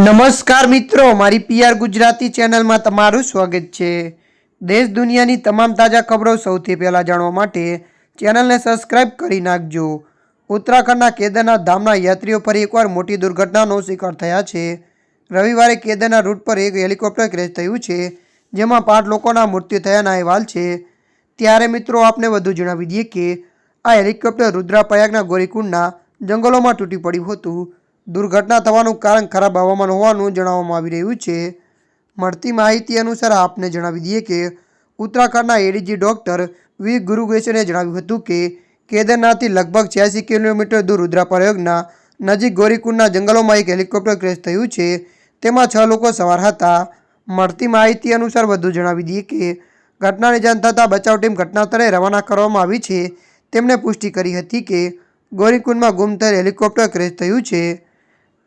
નમસ્કાર મિત્રો, મારી પીઆર ગુજરાતી ચેનલમાં તમારું સ્વાગત છે. દેશ દુનિયાની તમામ તાજા ખબરો સૌથી પહેલાં જાણવા માટે ચેનલને સબસ્ક્રાઇબ કરી નાખજો. ઉત્તરાખંડના કેદારનાથ ધામના યાત્રીઓ ફરી એકવાર મોટી દુર્ઘટનાનો શિકાર થયા છે. રવિવારે કેદારના રૂટ પર એક હેલિકોપ્ટર ક્રેશ થયું છે, જેમાં પાંચ લોકોના મૃત્યુ થયાના અહેવાલ છે. ત્યારે મિત્રો, આપને વધુ જણાવી દઈએ કે આ હેલિકોપ્ટર રુદ્રાપ્રયાગના ગોરીકુંડના જંગલોમાં તૂટી પડ્યું હતું. દુર્ઘટના થવાનું કારણ ખરાબ હવામાન હોવાનું જણાવવામાં આવી રહ્યું છે. મળતી માહિતી અનુસાર આપને જણાવી દઈએ કે ઉત્તરાખંડના એડીજી ડૉક્ટર વી. ગુરુગેશને જણાવ્યું હતું કે કેદારનાથથી લગભગ છ્યાસી કિલોમીટર દૂર રુદ્રાપ્રયાગના નજીક ગોરીકુંડના જંગલોમાં એક હેલિકોપ્ટર ક્રેશ થયું છે. તેમાં છ લોકો સવાર હતા. મળતી માહિતી અનુસાર વધુ જણાવી દઈએ કે ઘટનાની જાણ થતાં બચાવ ટીમ ઘટના સ્થળે રવાના કરવામાં આવી છે. તેમણે પુષ્ટિ કરી હતી કે ગોરીકુંડમાં ગુમ થયેલ હેલિકોપ્ટર ક્રેશ થયું છે.